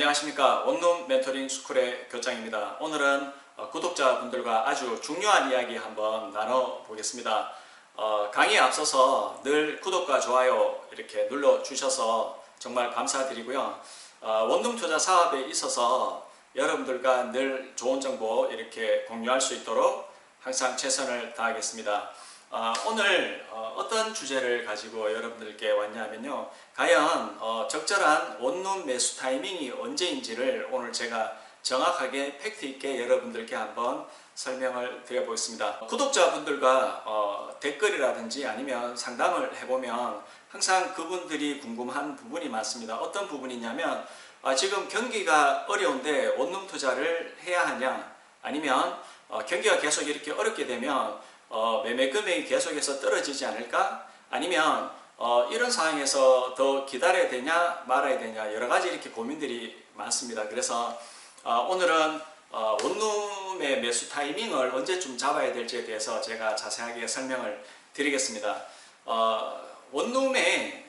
안녕하십니까 원룸 멘토링 스쿨의 교장입니다. 오늘은 어, 구독자분들과 아주 중요한 이야기 한번 나눠보겠습니다. 어, 강의에 앞서서 늘 구독과 좋아요 이렇게 눌러주셔서 정말 감사드리고요. 어, 원룸 투자 사업에 있어서 여러분들과 늘 좋은 정보 이렇게 공유할 수 있도록 항상 최선을 다하겠습니다. 어, 오늘 어, 떤 주제를 가지고 여러분들께 왔냐면요. 과연 어, 적절한 원룸 매수 타이밍이 언제인지를 오늘 제가 정확하게 팩트 있게 여러분들께 한번 설명을 드려보겠습니다. 구독자분들과 어, 댓글이라든지 아니면 상담을 해보면 항상 그분들이 궁금한 부분이 많습니다. 어떤 부분이냐면 아, 지금 경기가 어려운데 원룸 투자를 해야 하냐 아니면 어, 경기가 계속 이렇게 어렵게 되면 어, 매매 금액이 계속해서 떨어지지 않을까? 아니면 어, 이런 상황에서 더 기다려야 되냐 말아야 되냐 여러 가지 이렇게 고민들이 많습니다. 그래서 어, 오늘은 어, 원룸의 매수 타이밍을 언제쯤 잡아야 될지에 대해서 제가 자세하게 설명을 드리겠습니다. 어, 원룸의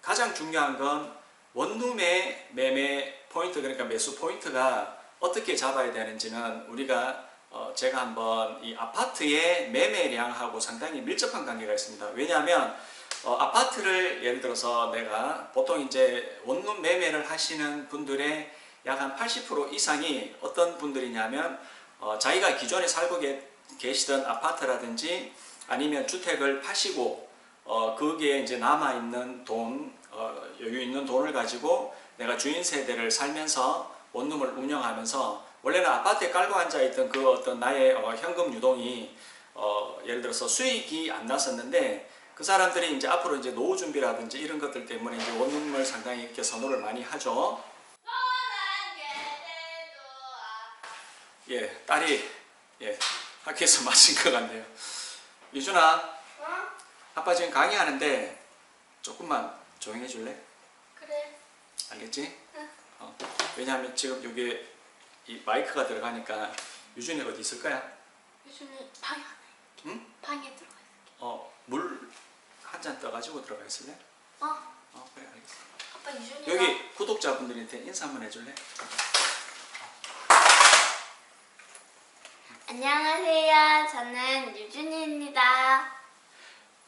가장 중요한 건 원룸의 매매 포인트 그러니까 매수 포인트가 어떻게 잡아야 되는지는 우리가 어, 제가 한번 이 아파트의 매매량하고 상당히 밀접한 관계가 있습니다. 왜냐하면 어, 아파트를 예를 들어서 내가 보통 이제 원룸 매매를 하시는 분들의 약 한 80% 이상이 어떤 분들이냐면 어, 자기가 기존에 살고 계, 계시던 아파트라든지 아니면 주택을 파시고 어, 거기에 이제 남아 있는 돈 어, 여유 있는 돈을 가지고 내가 주인 세대를 살면서 원룸을 운영하면서 원래는 아파트에 깔고 앉아 있던 그 어떤 나의 어, 현금 유동이 어, 예를 들어서 수익이 안 났었는데 그 사람들이 이제 앞으로 이제 노후 준비라든지 이런 것들 때문에 이제 원룸을 상당히 이렇게 선호를 많이 하죠. 예, 딸이 예 학교에서 마신 것 같네요. 유준아, 어? 아빠 지금 강의하는데 조금만 조용해 줄래? 그래. 알겠지? 응. 어, 왜냐하면 지금 여기 이 마이크가 들어가니까 유준이 어디 있을 거야? 유준이 방에 안에. 응? 방에 들어가 있을게. 어, 물 한 잔 떠가지고 들어가 있을래? 어? 어, 그래, 알겠어. 아빠 유준이가 여기 구독자분들한테 인사 한번 해줄래? 안녕하세요. 저는 유준이입니다.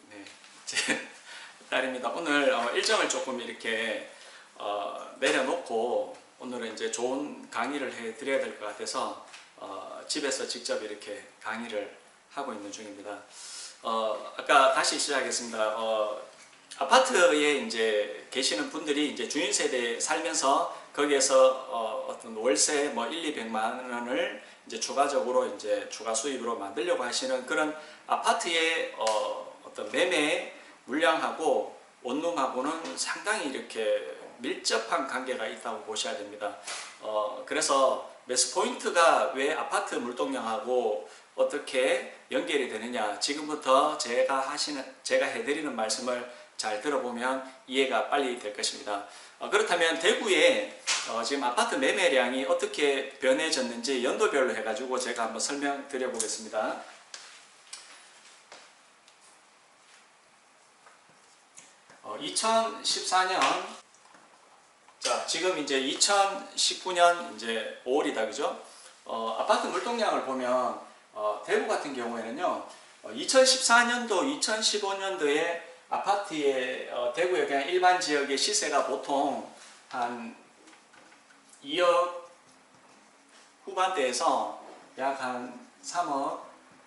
네, 제 딸입니다. 오늘 어, 일정을 조금 이렇게 어, 내려놓고 오늘은 이제 좋은 강의를 해 드려야 될 것 같아서 어, 집에서 직접 이렇게 강의를 하고 있는 중입니다. 어, 아까 다시 시작하겠습니다. 어, 아파트에 이제 계시는 분들이 이제 주인 세대에 살면서 거기에서 어, 어떤 월세 뭐 1, 200만 원을 이제 추가적으로 이제 추가 수입으로 만들려고 하시는 그런 아파트의 어, 어떤 매매 물량하고 원룸하고는 상당히 이렇게 밀접한 관계가 있다고 보셔야 됩니다. 어, 그래서 매수 포인트가 왜 아파트 물동량하고 어떻게 연결이 되느냐 지금부터 제가 하시는 제가 해드리는 말씀을 잘 들어보면 이해가 빨리 될 것입니다. 어, 그렇다면 대구에 어, 지금 아파트 매매량이 어떻게 변해졌는지 연도별로 해가지고 제가 한번 설명드려 보겠습니다. 어, 2014년 자 지금 이제 2019년 이제 5월이다 그죠? 어, 아파트 물동량을 보면 어, 대구 같은 경우에는요 2014년도 2015년도에 아파트의 어, 대구의 그냥 일반 지역의 시세가 보통 한 2억 후반대에서 약 한 3억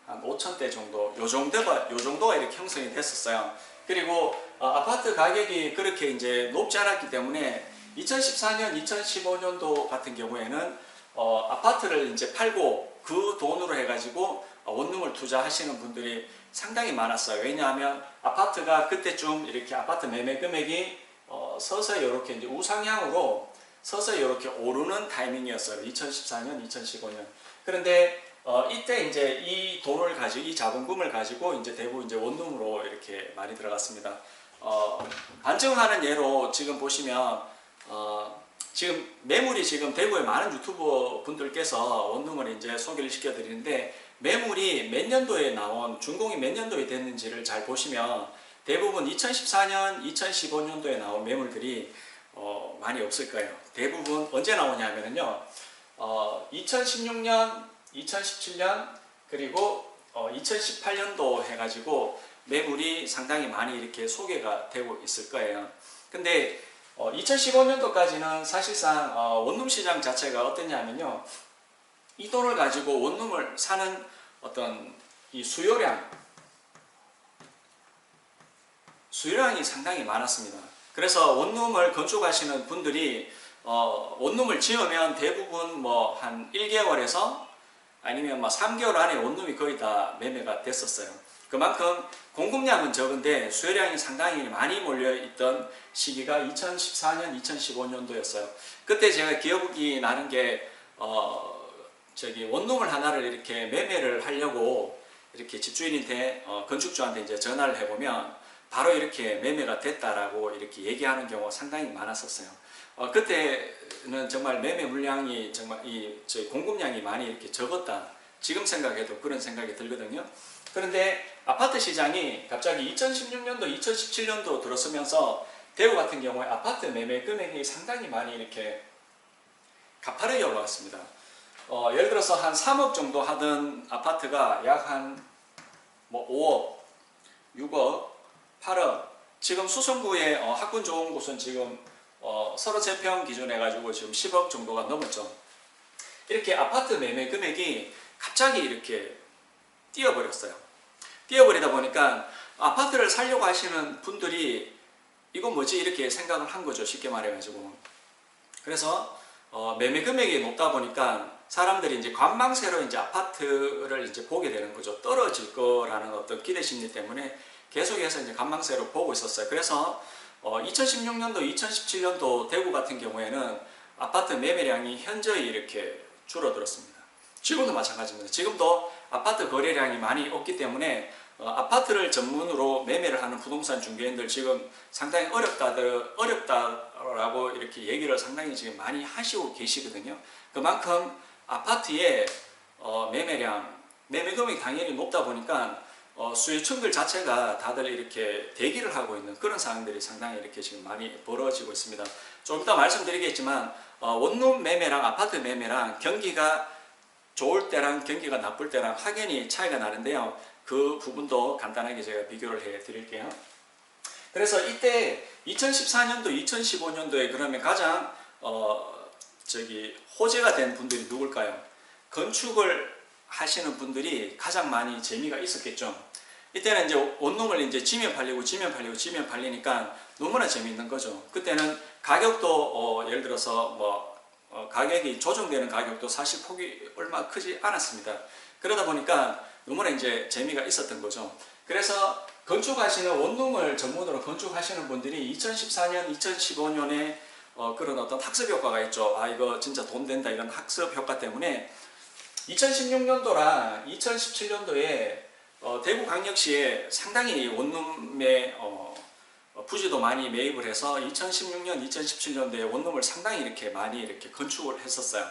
한 5천대 정도 요 정도가 요 정도가 이렇게 형성이 됐었어요. 그리고 어, 아파트 가격이 그렇게 이제 높지 않았기 때문에 2014년, 2015년도 같은 경우에는 어, 아파트를 이제 팔고 그 돈으로 해가지고 어, 원룸을 투자하시는 분들이 상당히 많았어요. 왜냐하면 아파트가 그때쯤 이렇게 아파트 매매 금액이 어, 서서히 이렇게 이제 우상향으로 서서히 이렇게 오르는 타이밍이었어요. 2014년, 2015년. 그런데 어, 이때 이제 이 돈을 가지고 이 자본금을 가지고 이제 대부 이제 원룸으로 이렇게 많이 들어갔습니다. 어, 반증하는 예로 지금 보시면 어, 지금 매물이 지금 대구의 많은 유튜버 분들께서 원룸을 이제 소개를 시켜드리는데 매물이 몇 년도에 나온 준공이 몇 년도에 됐는지를 잘 보시면 대부분 2014년, 2015년도에 나온 매물들이 어, 많이 없을 거예요. 대부분 언제 나오냐면요. 어, 2016년, 2017년 그리고 어, 2018년도 해가지고 매물이 상당히 많이 이렇게 소개가 되고 있을 거예요. 근데 어, 2015년도까지는 사실상 어, 원룸 시장 자체가 어땠냐면요. 이 돈을 가지고 원룸을 사는 어떤 이 수요량, 수요량이 상당히 많았습니다. 그래서 원룸을 건축하시는 분들이 어, 원룸을 지으면 대부분 뭐 한 1개월에서 아니면 뭐 3개월 안에 원룸이 거의 다 매매가 됐었어요. 그만큼 공급량은 적은데 수요량이 상당히 많이 몰려있던 시기가 2014년, 2015년도였어요. 그때 제가 기억이 나는 게, 어, 저기 원룸을 하나를 이렇게 매매를 하려고 이렇게 집주인한테, 어, 건축주한테 이제 전화를 해보면 바로 이렇게 매매가 됐다라고 이렇게 얘기하는 경우가 상당히 많았었어요. 어, 그때는 정말 매매 물량이 정말 이 저희 공급량이 많이 이렇게 적었다. 지금 생각해도 그런 생각이 들거든요. 그런데 아파트 시장이 갑자기 2016년도, 2017년도 들어서면서 대구 같은 경우에 아파트 매매 금액이 상당히 많이 이렇게 가파르게 올라왔습니다. 어, 예를 들어서 한 3억 정도 하던 아파트가 약 한 뭐 5억, 6억, 8억. 지금 수성구의 어, 학군 좋은 곳은 지금 어, 33평 기준 해가지고 지금 10억 정도가 넘었죠. 이렇게 아파트 매매 금액이 갑자기 이렇게 뛰어버렸어요. 뛰어버리다 보니까 아파트를 살려고 하시는 분들이 이건 뭐지 이렇게 생각을 한 거죠. 쉽게 말해가지고. 그래서 어, 매매 금액이 높다 보니까 사람들이 이제 관망세로 이제 아파트를 이제 보게 되는 거죠. 떨어질 거라는 어떤 기대 심리 때문에 계속해서 이제 관망세로 보고 있었어요. 그래서 어, 2016년도, 2017년도 대구 같은 경우에는 아파트 매매량이 현저히 이렇게 줄어들었습니다. 지금도 마찬가지입니다. 지금도 아파트 거래량이 많이 없기 때문에 어, 아파트를 전문으로 매매를 하는 부동산 중개인들 지금 상당히 어렵다들 어렵다라고 이렇게 얘기를 상당히 지금 많이 하시고 계시거든요. 그만큼 아파트의 어, 매매량, 매매 금액이 당연히 높다 보니까 어, 수요층들 자체가 다들 이렇게 대기를 하고 있는 그런 상황들이 상당히 이렇게 지금 많이 벌어지고 있습니다. 좀 이따 말씀드리겠지만 어, 원룸 매매랑 아파트 매매랑 경기가 좋을 때랑 경기가 나쁠 때랑 확연히 차이가 나는데요. 그 부분도 간단하게 제가 비교를 해 드릴게요. 그래서 이때 2014년도, 2015년도에 그러면 가장 어 저기 호재가 된 분들이 누굴까요? 건축을 하시는 분들이 가장 많이 재미가 있었겠죠. 이때는 이제 원룸을 이제 지면 팔리고 지면 팔리고 지면 팔리니까 너무나 재미있는 거죠. 그때는 가격도 어 예를 들어서 뭐 어, 가격이 조정되는 가격도 사실 폭이 얼마 크지 않았습니다. 그러다 보니까 너무나 이제 재미가 있었던 거죠. 그래서 건축하시는 원룸을 전문으로 건축하시는 분들이 2014년, 2015년에 어, 그런 어떤 학습 효과가 있죠. 아 이거 진짜 돈 된다 이런 학습 효과 때문에 2016년도랑 2017년도에 어, 대구광역시에 상당히 원룸의 부지도 많이 매입을 해서 2016년, 2017년도에 원룸을 상당히 이렇게 많이 이렇게 건축을 했었어요.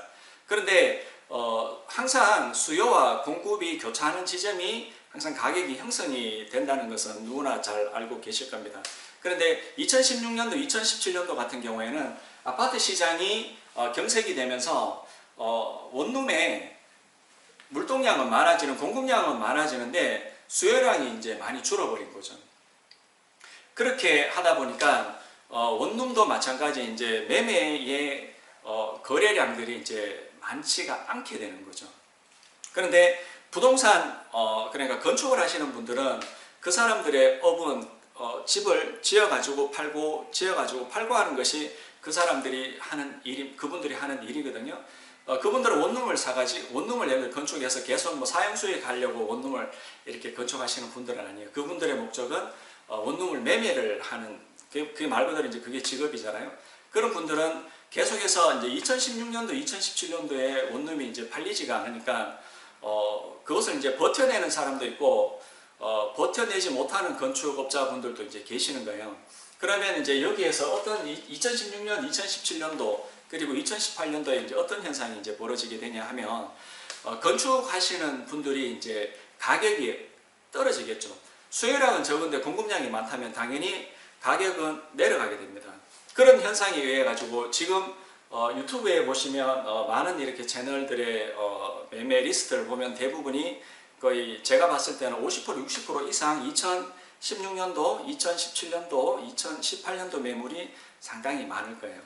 그런데 어, 항상 수요와 공급이 교차하는 지점이 항상 가격이 형성이 된다는 것은 누구나 잘 알고 계실 겁니다. 그런데 2016년도, 2017년도 같은 경우에는 아파트 시장이 어, 경색이 되면서 어, 원룸에 물동량은 많아지는 공급량은 많아지는데 수요량이 이제 많이 줄어버린 거죠. 그렇게 하다 보니까 어, 원룸도 마찬가지 이제 매매의 어, 거래량들이 이제 많지가 않게 되는 거죠. 그런데 부동산 어, 그러니까 건축을 하시는 분들은 그 사람들의 업은 어, 집을 지어 가지고 팔고 지어 가지고 팔고 하는 것이 그 사람들이 하는 일이 그분들이 하는 일이거든요. 어, 그분들은 원룸을 사가지 원룸을 예를 건축해서 계속 뭐 사용 수익 하려고 원룸을 이렇게 건축하시는 분들은 아니에요. 그분들의 목적은 어, 원룸을 매매를 하는 그게, 그게 말 그대로 이제 그게 직업이잖아요. 그런 분들은 계속해서 이제 2016년도, 2017년도에 원룸이 이제 팔리지가 않으니까 어, 그것을 이제 버텨내는 사람도 있고 어, 버텨내지 못하는 건축업자분들도 이제 계시는 거예요. 그러면 이제 여기에서 어떤 2016년, 2017년도 그리고 2018년도에 이제 어떤 현상이 이제 벌어지게 되냐 하면 어, 건축하시는 분들이 이제 가격이 떨어지겠죠. 수요량은 적은데 공급량이 많다면 당연히 가격은 내려가게 됩니다. 그런 현상에 의해 가지고 지금 어, 유튜브에 보시면 어, 많은 이렇게 채널들의 어, 매매 리스트를 보면 대부분이 거의 제가 봤을 때는 50% 60% 이상 2016년도, 2017년도, 2018년도 매물이 상당히 많을 거예요.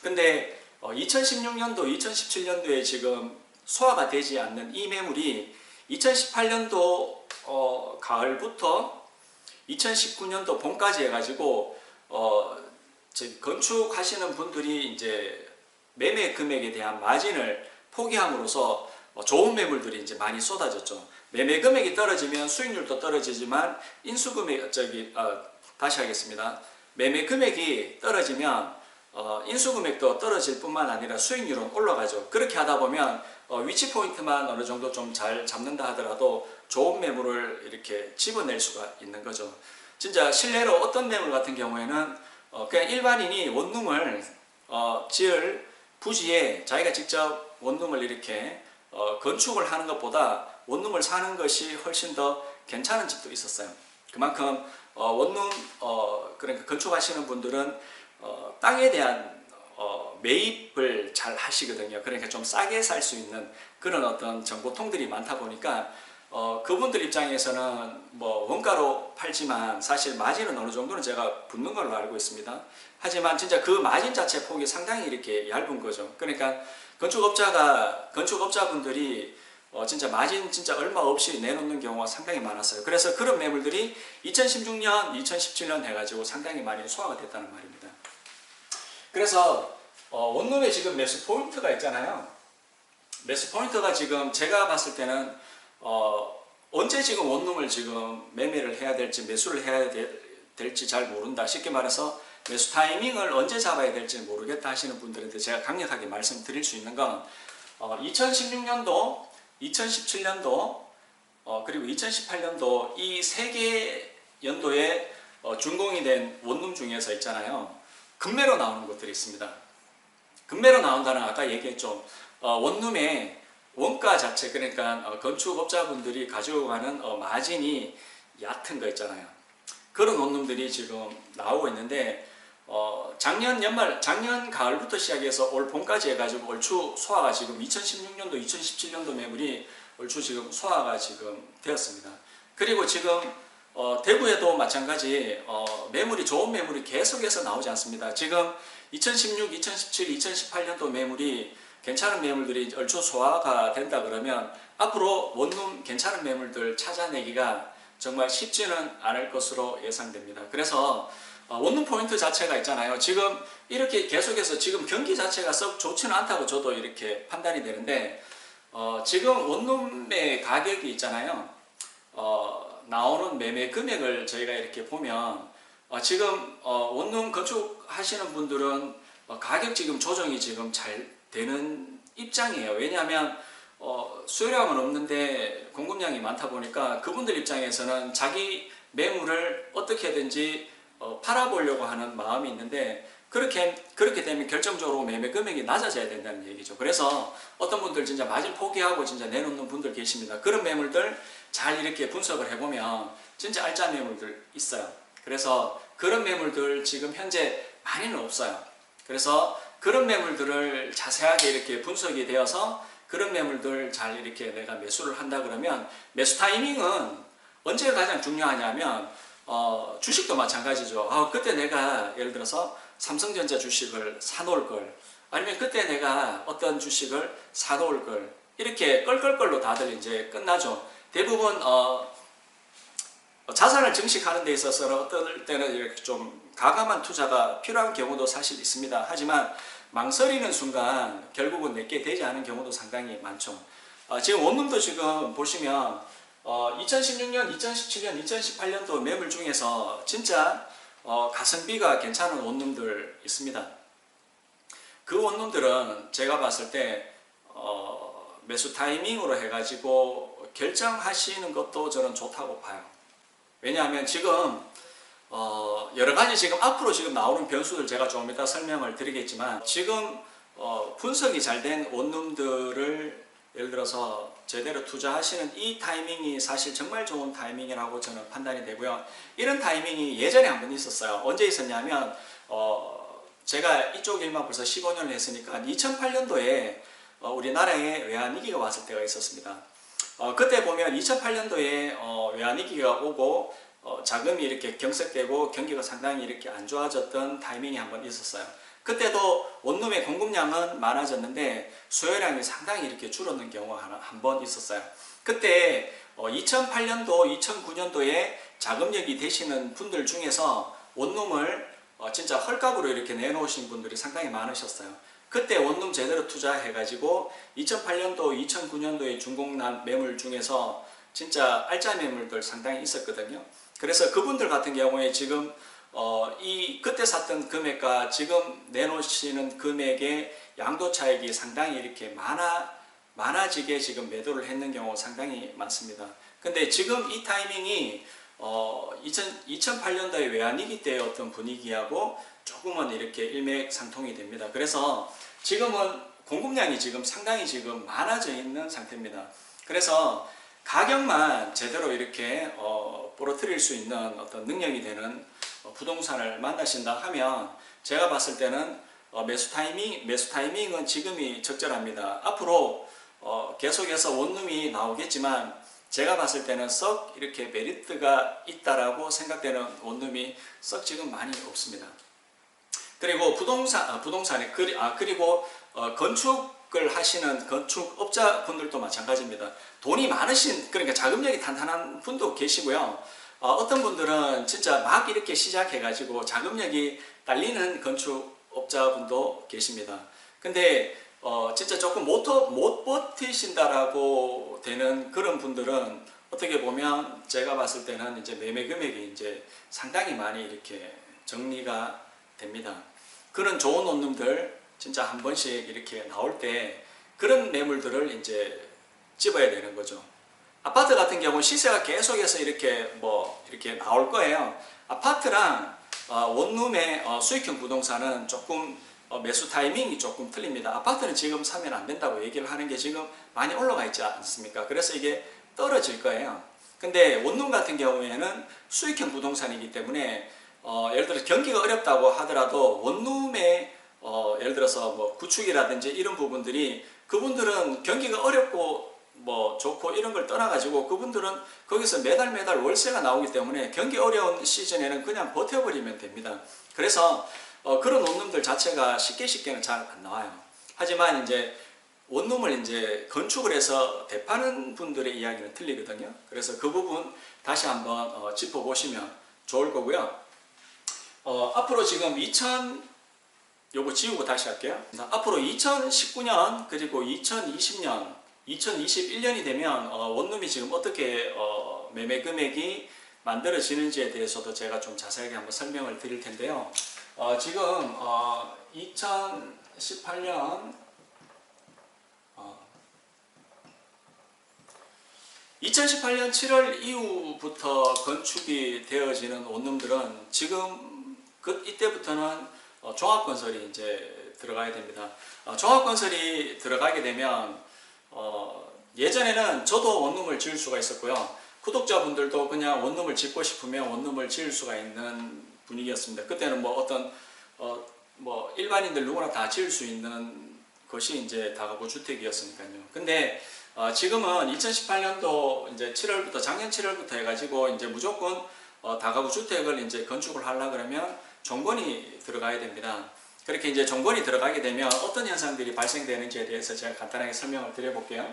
근데 어, 2016년도, 2017년도에 지금 소화가 되지 않는 이 매물이 2018년도 어, 가을부터 2019년도 봄까지 해가지고 어, 건축하시는 분들이 이제 매매 금액에 대한 마진을 포기함으로써 어, 좋은 매물들이 이제 많이 쏟아졌죠. 매매 금액이 떨어지면 수익률도 떨어지지만 인수 금액 저기 어, 다시 하겠습니다. 매매 금액이 떨어지면 어, 인수 금액도 떨어질 뿐만 아니라 수익률은 올라가죠. 그렇게 하다 보면 어, 위치 포인트만 어느 정도 좀 잘 잡는다 하더라도 좋은 매물을 이렇게 집어낼 수가 있는 거죠. 진짜 실례로 어떤 매물 같은 경우에는 어, 그냥 일반인이 원룸을 어, 지을 부지에 자기가 직접 원룸을 이렇게 어, 건축을 하는 것보다 원룸을 사는 것이 훨씬 더 괜찮은 집도 있었어요. 그만큼 어, 원룸 어, 그러니까 건축하시는 분들은 어, 땅에 대한 어, 매입을 잘 하시거든요. 그러니까 좀 싸게 살 수 있는 그런 어떤 정보통들이 많다 보니까 어, 그분들 입장에서는 뭐 원가로 팔지만 사실 마진은 어느 정도는 제가 붙는 걸로 알고 있습니다. 하지만 진짜 그 마진 자체 폭이 상당히 이렇게 얇은 거죠. 그러니까 건축업자가 건축업자분들이 어, 진짜 마진 진짜 얼마 없이 내놓는 경우가 상당히 많았어요. 그래서 그런 매물들이 2016년, 2017년 해가지고 상당히 많이 소화가 됐다는 말입니다. 그래서 어, 원룸에 지금 매수 포인트가 있잖아요. 매수 포인트가 지금 제가 봤을 때는 어, 언제 지금 원룸을 지금 매매를 해야 될지 매수를 해야 될- 될지 잘 모른다. 쉽게 말해서 매수 타이밍을 언제 잡아야 될지 모르겠다 하시는 분들한테 제가 강력하게 말씀드릴 수 있는 건 어, 2016년도, 2017년도 어, 그리고 2018년도 이 세 개 연도에 어, 준공이 된 원룸 중에서 있잖아요. 금매로 나오는 것들이 있습니다. 금매로 나온다는 건 아까 얘기했죠. 어, 원룸의 원가 자체 그러니까 어, 건축업자분들이 가지고 가는 어, 마진이 얕은 거 있잖아요. 그런 원룸들이 지금 나오고 있는데 어, 작년 연말 작년 가을부터 시작해서 올 봄까지 해가지고 얼추 소화가 지금 2016년도 2017년도 매물이 얼추 지금 소화가 지금 되었습니다. 그리고 지금 어, 대구에도 마찬가지 어, 매물이 좋은 매물이 계속해서 나오지 않습니다. 지금 2016, 2017, 2018년도 매물이 괜찮은 매물들이 얼추 소화가 된다 그러면 앞으로 원룸 괜찮은 매물들 찾아내기가 정말 쉽지는 않을 것으로 예상됩니다. 그래서 어, 원룸 포인트 자체가 있잖아요. 지금 이렇게 계속해서 지금 경기 자체가 썩 좋지는 않다고 저도 이렇게 판단이 되는데 어, 지금 원룸의 가격이 있잖아요. 어, 나오는 매매 금액을 저희가 이렇게 보면 어, 지금 어, 원룸 건축하시는 분들은 어, 가격 지금 조정이 지금 잘 되는 입장이에요. 왜냐하면 어, 수요량은 없는데 공급량이 많다 보니까 그분들 입장에서는 자기 매물을 어떻게든지 어, 팔아보려고 하는 마음이 있는데 그렇게 그렇게 되면 결정적으로 매매 금액이 낮아져야 된다는 얘기죠. 그래서 어떤 분들 진짜 마진 포기하고 진짜 내놓는 분들 계십니다. 그런 매물들 잘 이렇게 분석을 해보면 진짜 알짜 매물들 있어요. 그래서 그런 매물들 지금 현재 많이는 없어요. 그래서 그런 매물들을 자세하게 이렇게 분석이 되어서 그런 매물들 잘 이렇게 내가 매수를 한다 그러면 매수 타이밍은 언제 가장 중요하냐면 어, 주식도 마찬가지죠. 아, 그때 내가 예를 들어서 삼성전자 주식을 사놓을 걸 아니면 그때 내가 어떤 주식을 사놓을 걸 이렇게 껄껄껄로 다들 이제 끝나죠. 대부분 어, 자산을 증식하는 데 있어서는 어떨 때는 이렇게 좀 가감한 투자가 필요한 경우도 사실 있습니다. 하지만 망설이는 순간 결국은 내게 되지 않은 경우도 상당히 많죠. 어, 지금 원룸도 지금 보시면 어, 2016년, 2017년, 2018년도 매물 중에서 진짜 어, 가성비가 괜찮은 원룸들 있습니다. 그 원룸들은 제가 봤을 때 어, 매수 타이밍으로 해가지고 결정하시는 것도 저는 좋다고 봐요. 왜냐하면 지금 어, 여러 가지 지금 앞으로 지금 나오는 변수들 제가 조금 이따 설명을 드리겠지만 지금 어, 분석이 잘 된 원룸들을 예를 들어서 제대로 투자하시는 이 타이밍이 사실 정말 좋은 타이밍이라고 저는 판단이 되고요. 이런 타이밍이 예전에 한 번 있었어요. 언제 있었냐면 어, 제가 이쪽 일만 벌써 15년을 했으니까 2008년도에 어, 우리나라에 외환위기가 왔을 때가 있었습니다. 어, 그때 보면 2008년도에 어, 외환위기가 오고 어, 자금이 이렇게 경색되고 경기가 상당히 이렇게 안 좋아졌던 타이밍이 한번 있었어요. 그때도 원룸의 공급량은 많아졌는데 수요량이 상당히 이렇게 줄었는 경우가 한 번 있었어요. 그때 2008년도, 2009년도에 자금력이 되시는 분들 중에서 원룸을 어, 진짜 헐값으로 이렇게 내놓으신 분들이 상당히 많으셨어요. 그때 원룸 제대로 투자해가지고 2008년도, 2009년도에 중공난 매물 중에서 진짜 알짜 매물들 상당히 있었거든요. 그래서 그분들 같은 경우에 지금 어, 이 그때 샀던 금액과 지금 내놓으시는 금액의 양도 차익이 상당히 이렇게 많아 많아지게 지금 매도를 했는 경우 상당히 많습니다. 근데 지금 이 타이밍이 어, 2000, 2008년도에 외환위기 때 어떤 분위기하고 조금은 이렇게 일맥상통이 됩니다. 그래서 지금은 공급량이 지금 상당히 지금 많아져 있는 상태입니다. 그래서 가격만 제대로 이렇게 어, 부러뜨릴 수 있는 어떤 능력이 되는 어, 부동산을 만나신다 하면 제가 봤을 때는 어, 매수 타이밍 매수 타이밍은 지금이 적절합니다. 앞으로 어, 계속해서 원룸이 나오겠지만 제가 봤을 때는 썩 이렇게 메리트가 있다라고 생각되는 원룸이 썩 지금 많이 없습니다. 그리고 부동산 아, 부동산에 그리, 아 그리고 어, 건축을 하시는 건축업자분들도 마찬가지입니다. 돈이 많으신 그러니까 자금력이 탄탄한 분도 계시고요. 어, 떤 분들은 진짜 막 이렇게 시작해가지고 자금력이 딸리는 건축업자분도 계십니다. 근데 어, 진짜 조금 못, 못 버티신다라고 되는 그런 분들은 어떻게 보면 제가 봤을 때는 이제 매매 금액이 이제 상당히 많이 이렇게 정리가 됩니다. 그런 좋은 원룸들 진짜 한 번씩 이렇게 나올 때 그런 매물들을 이제 집어야 되는 거죠. 아파트 같은 경우 시세가 계속해서 이렇게 뭐 이렇게 나올 거예요. 아파트랑 어, 원룸의 어, 수익형 부동산은 조금 어, 매수 타이밍이 조금 틀립니다. 아파트는 지금 사면 안 된다고 얘기를 하는 게 지금 많이 올라가 있지 않습니까? 그래서 이게 떨어질 거예요. 근데 원룸 같은 경우에는 수익형 부동산이기 때문에 어, 예를 들어 경기가 어렵다고 하더라도 원룸의 어, 예를 들어서 뭐 구축이라든지 이런 부분들이 그분들은 경기가 어렵고 뭐 좋고 이런 걸 떠나가지고 그분들은 거기서 매달 매달 월세가 나오기 때문에 경기 어려운 시즌에는 그냥 버텨버리면 됩니다. 그래서 어, 그런 원룸들 자체가 쉽게 쉽게는 잘 안 나와요. 하지만 이제 원룸을 이제 건축을 해서 대파는 분들의 이야기는 틀리거든요. 그래서 그 부분 다시 한번 어, 짚어보시면 좋을 거고요. 어, 앞으로 지금 2000 요거 지우고 다시 할게요. 앞으로 2019년 그리고 2020년, 2021년이 되면 어, 원룸이 지금 어떻게 어, 매매 금액이 만들어지는지에 대해서도 제가 좀 자세하게 한번 설명을 드릴 텐데요. 어, 지금 2018년 2018년 7월 이후부터 건축이 되어지는 원룸들은 지금 그 이때부터는 어, 종합건설이 이제 들어가야 됩니다. 어, 종합건설이 들어가게 되면 어, 예전에는 저도 원룸을 지을 수가 있었고요. 구독자분들도 그냥 원룸을 짓고 싶으면 원룸을 지을 수가 있는 분위기였습니다. 그때는 뭐 어떤 어, 뭐 일반인들 누구나 다 지을 수 있는 것이 이제 다가구 주택이었으니까요. 근데 어, 지금은 2018년도 이제 7월부터 작년 7월부터 해가지고 이제 무조건 어, 다가구 주택을 이제 건축을 하려 그러면 정권이 들어가야 됩니다. 그렇게 이제 정권이 들어가게 되면 어떤 현상들이 발생되는지에 대해서 제가 간단하게 설명을 드려볼게요.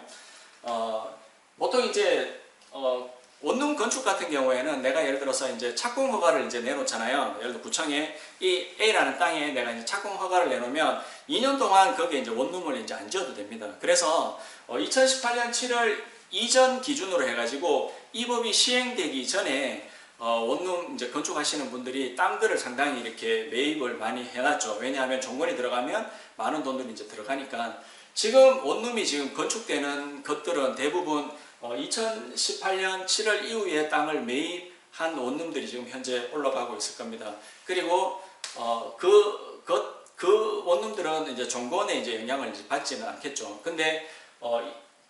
어, 보통 이제 어, 원룸 건축 같은 경우에는 내가 예를 들어서 이제 착공 허가를 이제 내놓잖아요. 예를 들어 구청에 이 A라는 땅에 내가 이제 착공 허가를 내놓으면 2년 동안 거기에 이제 원룸을 이제 안 지어도 됩니다. 그래서 어, 2018년 7월 이전 기준으로 해가지고 이 법이 시행되기 전에 어, 원룸 이제 건축하시는 분들이 땅들을 상당히 이렇게 매입을 많이 해놨죠. 왜냐하면 정권이 들어가면 많은 돈들이 이제 들어가니까 지금 원룸이 지금 건축되는 것들은 대부분 어, 2018년 7월 이후에 땅을 매입한 원룸들이 지금 현재 올라가고 있을 겁니다. 그리고 어, 그, 그, 그 원룸들은 이제 정권의 이제 영향을 이제 받지는 않겠죠. 근데 어,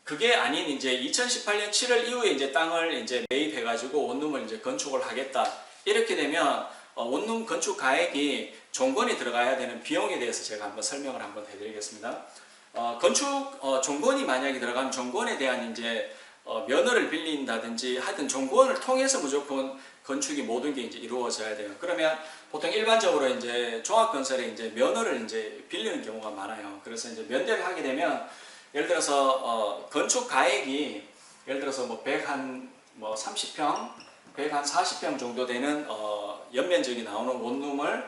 그게 아닌 이제 2018년 7월 이후에 이제 땅을 이제 매입해가지고 원룸을 이제 건축을 하겠다. 이렇게 되면 어, 원룸 건축 가액이 종건이 들어가야 되는 비용에 대해서 제가 한번 설명을 한번 해드리겠습니다. 어, 건축 어, 종건이 만약에 들어가면 종건에 대한 이제 어, 면허를 빌린다든지 하여튼 종건을 통해서 무조건 건축이 모든 게 이제 이루어져야 돼요. 그러면 보통 일반적으로 이제 종합 건설에 이제 면허를 이제 빌리는 경우가 많아요. 그래서 이제 면대를 하게 되면 예를 들어서 어, 건축 가액이 예를 들어서 뭐 100한 뭐 30평, 100한 40평 정도 되는 어, 연면적이 나오는 원룸을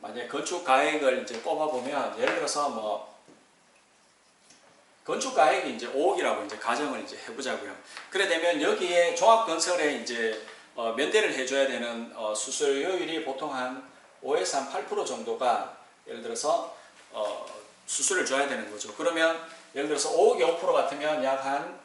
만약에 건축 가액을 이제 뽑아 보면 예를 들어서 뭐 건축 가액이 이제 5억이라고 이제 가정을 이제 해보자고요. 그래 되면 여기에 종합 건설에 이제 어, 면대를 해줘야 되는 어, 수수료율이 보통 한 5에서 한 8% 정도가 예를 들어서 어, 수수료를 줘야 되는 거죠. 그러면 예를 들어서 5억에 5% 같으면 약 한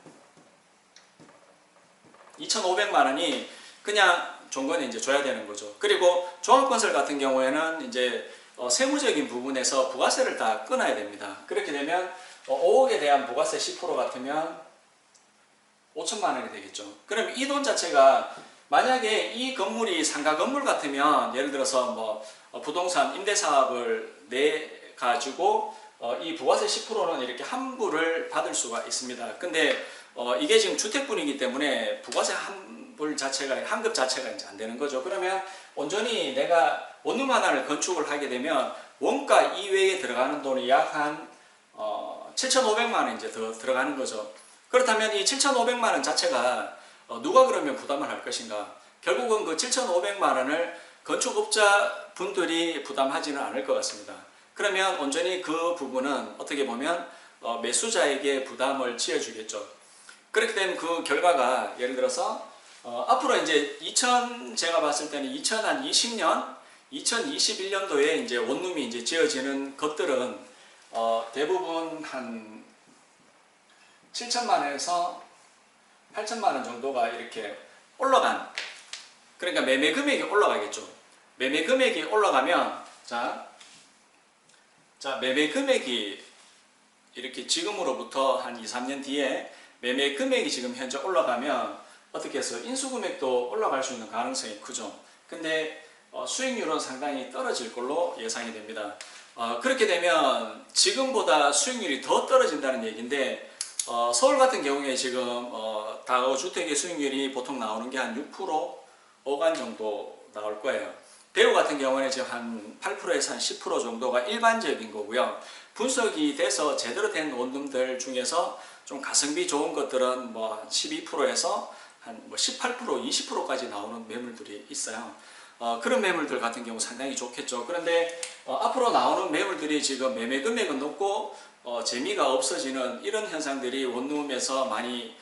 2,500만 원이 그냥 종건에 이제 줘야 되는 거죠. 그리고 종합건설 같은 경우에는 이제 어, 세무적인 부분에서 부가세를 다 끊어야 됩니다. 그렇게 되면 어, 5억에 대한 부가세 10% 같으면 5천만 원이 되겠죠. 그럼 이 돈 자체가 만약에 이 건물이 상가 건물 같으면 예를 들어서 뭐 어, 부동산 임대 사업을 내 가지고 어, 이 부가세 10%는 이렇게 환불을 받을 수가 있습니다. 근데 어, 이게 지금 주택분이기 때문에 부가세 환불 자체가 환급 자체가 이제 안 되는 거죠. 그러면 온전히 내가 원룸 하나를 건축을 하게 되면 원가 이외에 들어가는 돈이 약한 어, 7,500만 원 이제 더 들어가는 거죠. 그렇다면 이 7,500만 원 자체가 어, 누가 그러면 부담을 할 것인가? 결국은 그 7,500만 원을 건축업자 분들이 부담하지는 않을 것 같습니다. 그러면 온전히 그 부분은 어떻게 보면 어, 매수자에게 부담을 지어주겠죠. 그렇게 되면 그 결과가 예를 들어서 어, 앞으로 이제 2000 제가 봤을 때는 2020년, 2021년도에 이제 원룸이 이제 지어지는 것들은 어, 대부분 한 7천만 원에서 8천만 원 정도가 이렇게 올라간 그러니까 매매 금액이 올라가겠죠. 매매 금액이 올라가면 자, 자 매매 금액이 이렇게 지금으로부터 한 2, 3년 뒤에 매매 금액이 지금 현재 올라가면 어떻게 해서 인수 금액도 올라갈 수 있는 가능성이 크죠. 근데 어, 수익률은 상당히 떨어질 걸로 예상이 됩니다. 어, 그렇게 되면 지금보다 수익률이 더 떨어진다는 얘기인데 어, 서울 같은 경우에 지금 어, 다가구 주택의 수익률이 보통 나오는 게 한 6% 오간 정도 나올 거예요. 대구 같은 경우는 지금 한 8%에서 한 10% 정도가 일반적인 거고요. 분석이 돼서 제대로 된 원룸들 중에서 좀 가성비 좋은 것들은 뭐 12%에서 한 뭐 18%, 20%까지 나오는 매물들이 있어요. 어, 그런 매물들 같은 경우 상당히 좋겠죠. 그런데 어, 앞으로 나오는 매물들이 지금 매매 금액은 높고 어, 재미가 없어지는 이런 현상들이 원룸에서 많이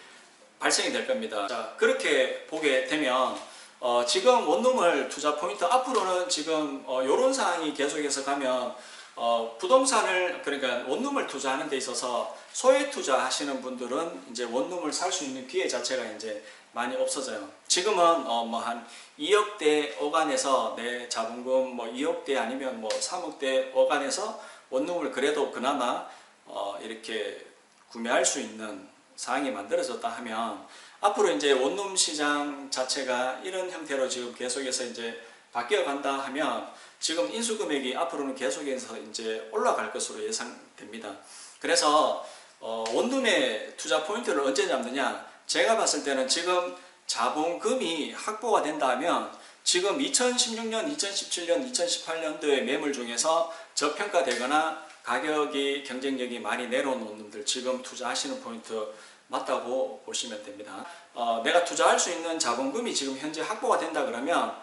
발생이 될 겁니다. 자, 그렇게 보게 되면 어, 지금 원룸을 투자 포인트 앞으로는 지금 어, 이런 상황이 계속해서 가면 어, 부동산을 그러니까 원룸을 투자하는 데 있어서 소액 투자하시는 분들은 이제 원룸을 살 수 있는 기회 자체가 이제 많이 없어져요. 지금은 어, 뭐 한 2억대 어간에서 내 자본금 뭐 2억대 아니면 뭐 3억대 어간에서 원룸을 그래도 그나마 어, 이렇게 구매할 수 있는 상황이 만들어졌다 하면 앞으로 이제 원룸 시장 자체가 이런 형태로 지금 계속해서 이제 바뀌어 간다 하면 지금 인수 금액이 앞으로는 계속해서 이제 올라갈 것으로 예상됩니다. 그래서 어, 원룸의 투자 포인트를 언제 잡느냐? 제가 봤을 때는 지금 자본금이 확보가 된다면 지금 2016년, 2017년, 2018년도의 매물 중에서 저평가되거나 가격이 경쟁력이 많이 내려온 원룸들 지금 투자하시는 포인트 맞다고 보시면 됩니다. 어, 내가 투자할 수 있는 자본금이 지금 현재 확보가 된다 그러면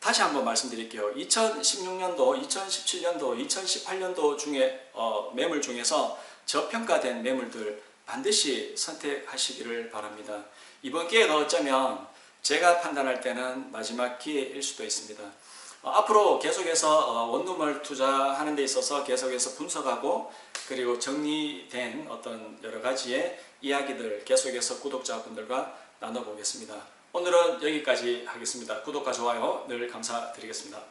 다시 한번 말씀드릴게요. 2016년도, 2017년도, 2018년도 중에 어, 매물 중에서 저평가된 매물들 반드시 선택하시기를 바랍니다. 이번 기회가 어쩌면 제가 판단할 때는 마지막 기회일 수도 있습니다. 어, 앞으로 계속해서 어, 원룸을 투자하는 데 있어서 계속해서 분석하고 그리고 정리된 어떤 여러 가지의 이야기들 계속해서 구독자분들과 나눠보겠습니다. 오늘은 여기까지 하겠습니다. 구독과 좋아요 늘 감사드리겠습니다.